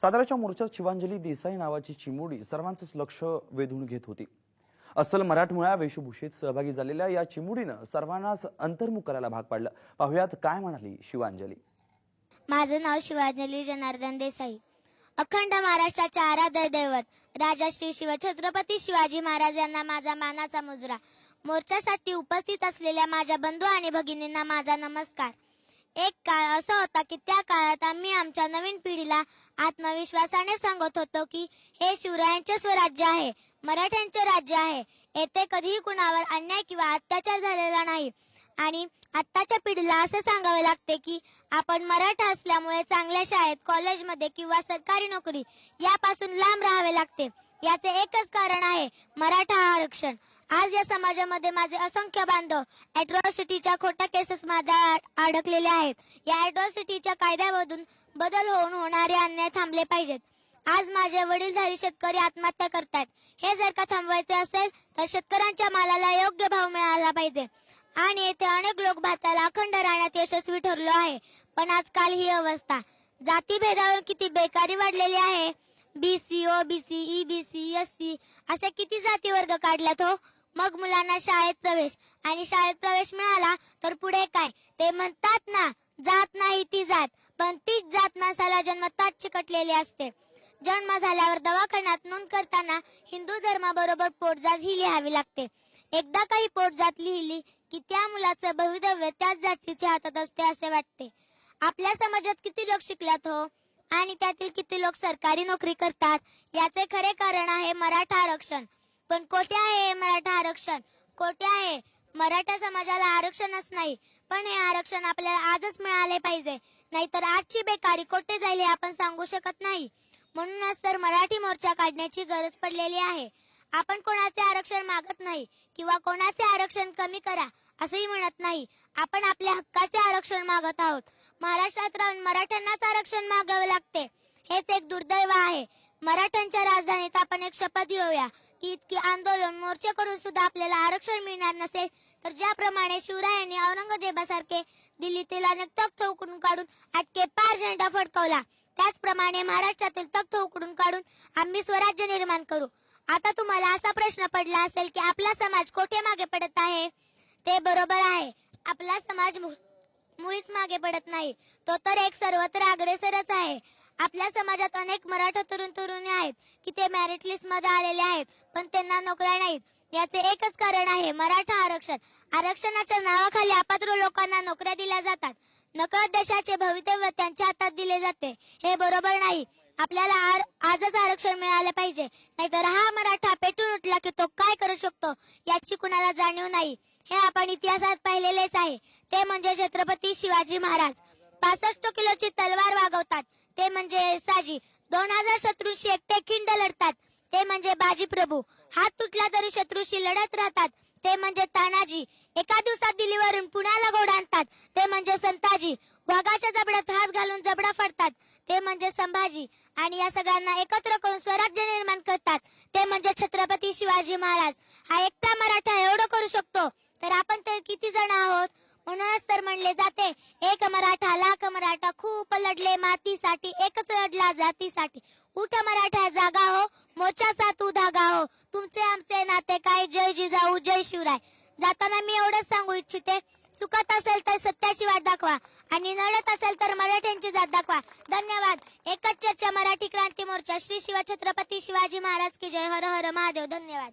साताऱ्याच्या मोर्चात शिवांजली देसाई नावाची चिमुडी सर्वांचंच लक्ष वेधून घेत होती. अस्सल मराठमोळ्या वेशभूषेत सहभागी झालेल्या या चिमुडीनं सर्वांनाच अंतर्मुख करायला भाग पाडलं. पाहुयात काय म्हणाली शिवांजली? माझं नाव शिवांजली जनार्दन देसाई. अखंड महाराष्ट्राचे आराध्य दैवत राजा श्री शिव छत्रपती शिवाजी महाराज यांना माझा मानाचा मुजरा. मोर्चासाठी उपस्थित असलेल्या माझ्या बंधू आणि भगिनींना माझा नमस्कार. एक काळ असा होता की त्या काळात आम्ही आमच्या नवीन पिढीला आत्मविश्वासाने सांगत होतो की हे शिवरायांचे स्वराज्य आहे मराठ्यांचे राज्य आहे. येथे कधीही कुणावर अन्याय किंवा अत्याचार झालेला नाही. आणि आत्ताच्या पिढीला असं सांगावे लागते की आपण मराठा असल्यामुळे चांगल्या शाळेत कॉलेजमध्ये किंवा सरकारी नोकरी यापासून लांब राहावे लागते. याचे एकच कारण आहे मराठा आरक्षण. आज या समाजामध्ये माझे असंख्य बांधव अॅट्रॉसिटीच्या खोट्या केसेस मध्ये अडकलेले आहेत. या अॅट्रॉसिटीच्या कायद्यामधून बदल होऊन होणारे अन्याय थांबले पाहिजेत. आज माझे वडीलधारी शेतकरी आत्महत्या करतात. हे जर का थांबवायचे असेल तर शेतकऱ्यांच्या मालाला योग्य भाव मिळाला पाहिजे. आणि येथे अनेक लोक भारताला अखंड राहण्यात यशस्वी ठरलो आहे. पण आजकाल ही अवस्था जाती भेदावर किती बेकारी वाढलेली आहे. बीसी ओबीसी ईबीसी एससी असे किती जाती वर्ग काढल्यात हो मग मुलांना शाळेत प्रवेश. आणि शाळेत प्रवेश मिळाला तर पुढे काय? ते म्हणतात ना जात नाही ती जात. पण तीच जात माणसाला जन्मतात चिकटलेली असते. जन्म झाल्यावर दवाखान्यात नोंद करताना हिंदू धर्माबरोबर पोटजात ही लिहावी लागते. एकदा काही पोटजात लिहिली की त्या मुलाचं भवितव्य त्याच जातीच्या हातात असते असे वाटते. आपल्या समाजात किती लोक शिकल्यात हो आणि त्यातील किती लोक सरकारी नोकरी करतात याचे खरे कारण आहे मराठा आरक्षण. पण कोठे आहे हे मराठा आरक्षण? कोठे आहे? मराठा समाजाला आरक्षणच नाही. पण हे आरक्षण आपल्याला आजच मिळाले पाहिजे. नाहीतर आजची बेकारी कोठे जाईल हे आपण सांगू शकत नाही. म्हणूनच तर मराठी मोर्चा काढण्याची गरज पडलेली आहे. आपण कोणाचे आरक्षण मागत नाही किंवा कोणाचे आरक्षण कमी करा असंही म्हणत नाही. आपण आपल्या हक्काचे आरक्षण मागत आहोत. महाराष्ट्रात राहून मराठ्यांनाच आरक्षण मागावे लागते. हेच एक दुर्दैव आहे. मराठ्यांच्या राजधानीत आपण एक शपथ घेऊया की इतकी आंदोलन मोर्चे करून सुद्धा आपल्याला आरक्षण मिळणार नसेल तर ज्याप्रमाणे शिवरायांनी औरंगजेबासारखे दिल्लीतील अनेक तख्त उकडून काढून अटके पार झेंडा फडकवला. त्याचप्रमाणे महाराष्ट्रातील तख्त उकडून काढून आम्ही स्वराज्य निर्माण करू. आता तुम्हाला असा प्रश्न पडला असेल की आपला समाज कोठे मागे पडत आहे? ते बरोबर आहे. आपला समाज मुळीच मागे पडत नाही. तो तर एक सर्वत्र अग्रेसरच आहे. आपल्या समाजात अनेक मराठा तरुण तरुणी आहेत की ते मॅरिट लिस्टमध्ये आलेले आहेत पण त्यांना नोकऱ्या नाहीत. याचे एकच कारण आहे मराठा आरक्षण. आरक्षणाच्या नावाखाली अपात्र लोकांना नोकऱ्या दिल्या जातात. नकळत देशाचे भवितव्य त्यांच्या हातात दिले जाते. हे बरोबर नाही. आपल्याला आर- आजच आरक्षण मिळाले पाहिजे. नाहीतर हा मराठा पेटून उठला की तो काय करू शकतो? याची कुणाला जाणीव नाही. हे आपण इतिहासात पाहिलेलेच आहे. ते म्हणजे छत्रपती शिवाजी महाराज. पासष्ट किलोची तलवार वागवतात. ते म्हणजे साजी दोन हजार शत्रूंशी एकटे खिंड लढतात. ते म्हणजे बाजी प्रभू. हात तुटला तरी शत्रूशी लढत राहतात. ते म्हणजे तानाजी. एका दिवसात दिल्लीवरून पुण्याला गोड आणतात. ते म्हणजे संताजी. वाघाच्या जबड्यात हात घालून जबडा फाडतात. ते म्हणजे संभाजी. आणि या सगळ्यांना एकत्र करून स्वराज्य निर्माण करतात. ते म्हणजे छत्रपती शिवाजी महाराज. हा एकटा मराठा एवढं करू शकतो. तर आपण तर किती जण आहोत? म्हणूनच तर म्हणले जाते एक मराठा लाख मराठा खूप लढले मातीसाठी एकच लढला जातीसाठी. उठ मराठा जागा हो मोर्चा तू धागा हो. तुमचे आमचे नाते काय? जय जिजाऊ जय शिवराय. जाताना मी एवढंच सांगू इच्छिते चुकत असेल तर सत्याची वाट दाखवा आणि नडत असेल तर मराठ्यांची जात दाखवा. धन्यवाद. एकच चर्चा मराठी क्रांती मोर्चा. श्री शिवछत्रपती शिवाजी महाराज की जय. हर हर महादेव. धन्यवाद.